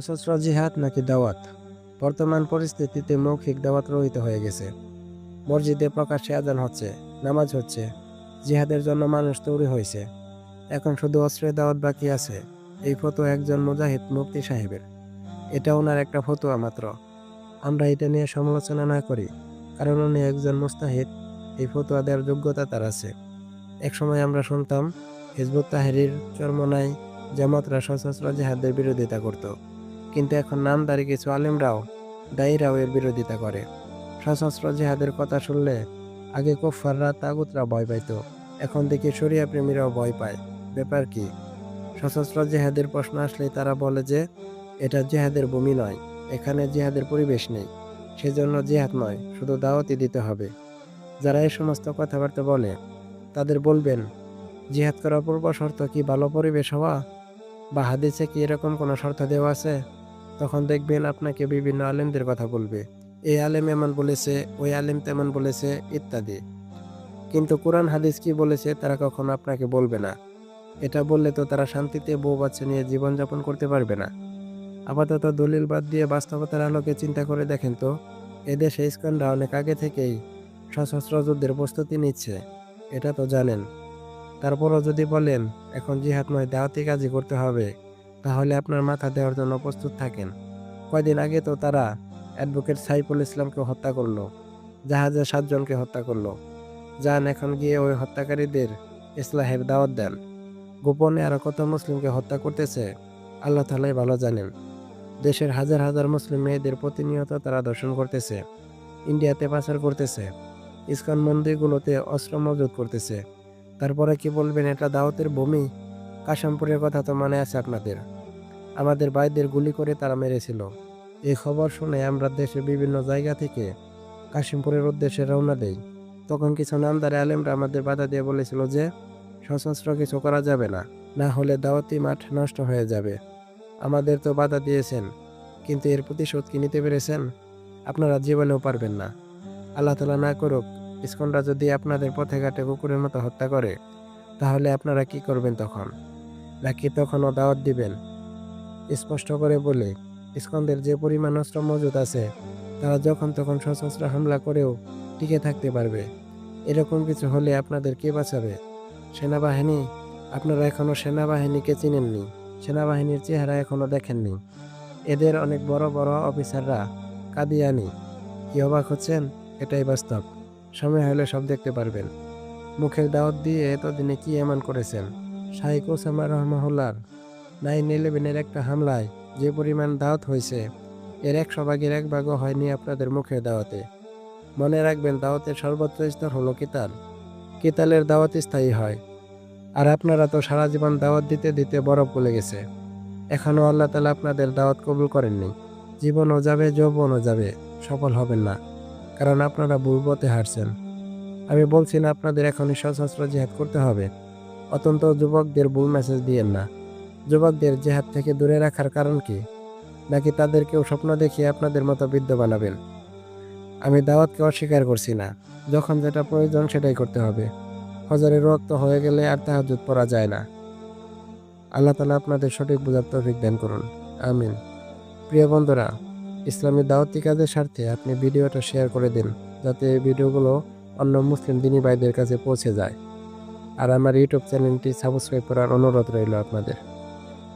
সশস্ত্র জিহাদ নাকি দাওয়াত? বর্তমান পরিস্থিতিতে মৌখিক দাওয়াত রহিত হয়ে গেছে। মসজিদে প্রকাশ্যে আজান হচ্ছে, নামাজ হচ্ছে। জিহাদের জন্য মানুষ তৈরি হয়েছে। এখন শুধু অস্ত্রের দাওয়াত বাকি আছে। এই ফটো একজন মুজাহিদ মুফতি সাহেবের। এটা ওনার একটা ফতোয়া মাত্র। আমরা এটা নিয়ে সমালোচনা না করি, কারণ উনি একজন মুস্তাহিদ। এই ফতোয়া দেওয়ার যোগ্যতা তার আছে। একসময় আমরা শুনতাম, হিজবুত তাহেরির চরমনায় জামাতরা সশস্ত্র জেহাদের বিরোধিতা করত। কিন্তু এখন নামদারি কিছু আলেমরাও দায়ীরাও এর বিরোধিতা করে। সশস্ত্র জেহাদের কথা শুনলে আগে কোফাররা তাগুতরা ভয় পাইত। এখন দেখি শরিয়া প্রেমীরাও ভয় পায়। ব্যাপার কি? সশস্ত্র জেহাদের প্রশ্ন আসলে তারা বলে যে, এটা জেহাদের ভূমি নয়, এখানে জেহাদের পরিবেশ নেই। সেজন্য জেহাদ নয়, শুধু দাওয়াতই দিতে হবে। যারা এই সমস্ত কথাবার্তা বলে, তাদের বলবেন, জিহাদ করার পূর্ব শর্ত কি ভালো পরিবেশ হওয়া? বা হাদিসে কি এরকম কোনো শর্ত দেওয়া আছে? তখন দেখবেন আপনাকে বিভিন্ন আলেমদের কথা বলবে। এই আলেম এমন বলেছে, ওই আলেম তেমন বলেছে, ইত্যাদি। কিন্তু কোরআন হাদিস কি বলেছে, তারা কখনো আপনাকে বলবে না। এটা বললে তো তারা শান্তিতে বউ বাচ্চা নিয়ে জীবনযাপন করতে পারবে না। আপাতত দলিল বাদ দিয়ে বাস্তবতার আলোকে চিন্তা করে দেখেন তো এদেশে ইস্কনরা অনেক আগে থেকেই সশস্ত্র যুদ্ধের প্রস্তুতি নিচ্ছে, এটা তো জানেন। তারপরও যদি বলেন, এখন জিহাদ নয় দাওয়াতি কাজই করতে হবে। তাহলে আপনার মাথা দেওয়ার জন্য প্রস্তুত থাকেন। কয়দিন আগে তো তারা অ্যাডভোকেট সাইফুল ইসলামকে হত্যা করল, জাহাজে সাতজনকে হত্যা করল। যান এখন গিয়ে ওই হত্যাকারীদের ইসলাহের দাওয়াত দেন। গোপনে আরও কত মুসলিমকে হত্যা করতেছে, আল্লাহ তালাই ভালো জানেন। দেশের হাজার হাজার মুসলিম মেয়েদের প্রতিনিয়ত তারা দর্শন করতেছে, ইন্ডিয়াতে পাচার করতেছে ইস্কন মন্দিরগুলোতে অস্ত্র মজুত করতেছে। তারপরে কি বলবেন, এটা দাওয়াতের ভূমি? কাশামপুরের কথা তো মনে আছে আপনাদের। আমাদের ভাইদের গুলি করে তারা মেরেছিল। এই খবর শুনে আমরা দেশের বিভিন্ন জায়গা থেকে কাশিমপুরের উদ্দেশ্যে রওনা দেই। তখন কিছু নামদারে আলেমরা আমাদের বাধা দিয়ে বলেছিল যে, সশস্ত্র কিছু করা যাবে না না হলে দাওয়াতি মাঠ নষ্ট হয়ে যাবে। আমাদের তো বাধা দিয়েছেন, কিন্তু এর প্রতিশোধ কি নিতে পেরেছেন? আপনারা জীবনেও পারবেন না। আল্লাহ তালা না করুক, ইস্কনরা যদি আপনাদের পথে ঘাটে কুকুরের মতো হত্যা করে, তাহলে আপনারা কি করবেন তখন? নাকি তখনও দাওয়াত দিবেন? স্পষ্ট করে বলে, ইস্কনদের যে পরিমাণ অস্ত্র মজুদ আছে, তারা যখন তখন সশস্ত্র হামলা করেও টিকে থাকতে পারবে। এরকম কিছু হলে আপনাদের কে বাঁচাবে? সেনাবাহিনী? আপনারা এখনও সেনাবাহিনীকে চিনেননি। সেনাবাহিনীর চেহারা এখনও দেখেননি। এদের অনেক বড় বড় অফিসাররা কাদিয়ানি। কি অবাক হচ্ছেন? এটাই বাস্তব। সময় হলে সব দেখতে পারবেন। মুখের দাওয়াত দিয়ে এতদিনে কি এমন করেছেন? শাহিক ওসামা রহমাহুল্লার নাইন ইলেভেনের একটা হামলায় যে পরিমাণ দাওয়াত হয়েছে, এর একশো ভাগের এক ভাগও হয়নি আপনাদের মুখের দাওয়াতে। মনে রাখবেন, দাওয়াতের সর্বোচ্চ স্তর হলো কিতাল। কিতালের দাওয়াত স্থায়ী হয়। আর আপনারা তো সারা জীবন দাওয়াত দিতে দিতে বরফ গলে গেছে। এখনও আল্লাহ তালা আপনাদের দাওয়াত কবুল করেননি। জীবনও যাবে, যৌবনও যাবে, সফল হবেন না। কারণ আপনারা পথে হারছেন আমি বলছি না, আপনাদের এখনই সশস্ত্র জেহাদ করতে হবে। অত্যন্ত যুবকদের ভুল মেসেজ দিয়েন না। যুবকদের জেহাদ থেকে দূরে রাখার কারণ কি? নাকি তাদেরকেও স্বপ্ন দেখিয়ে আপনাদের মতো বৃদ্ধ বানাবেন? আমি দাওয়াতকে অস্বীকার করছি না। যখন যেটা প্রয়োজন সেটাই করতে হবে। হজারের রক্ত হয়ে গেলে আর তাহাজুদ পরা যায় না। আল্লাহ তালা আপনাদের সঠিক বোঝার তৌফিক দান করুন। আমিন। প্রিয় বন্ধুরা, ইসলামী দাওয়াতি কাজের স্বার্থে আপনি ভিডিওটা শেয়ার করে দিন, যাতে এই ভিডিওগুলো অন্য মুসলিম দিনী ভাইদের কাছে পৌঁছে যায়। আর আমার ইউটিউব চ্যানেলটি সাবস্ক্রাইব করার অনুরোধ রইল আপনাদের।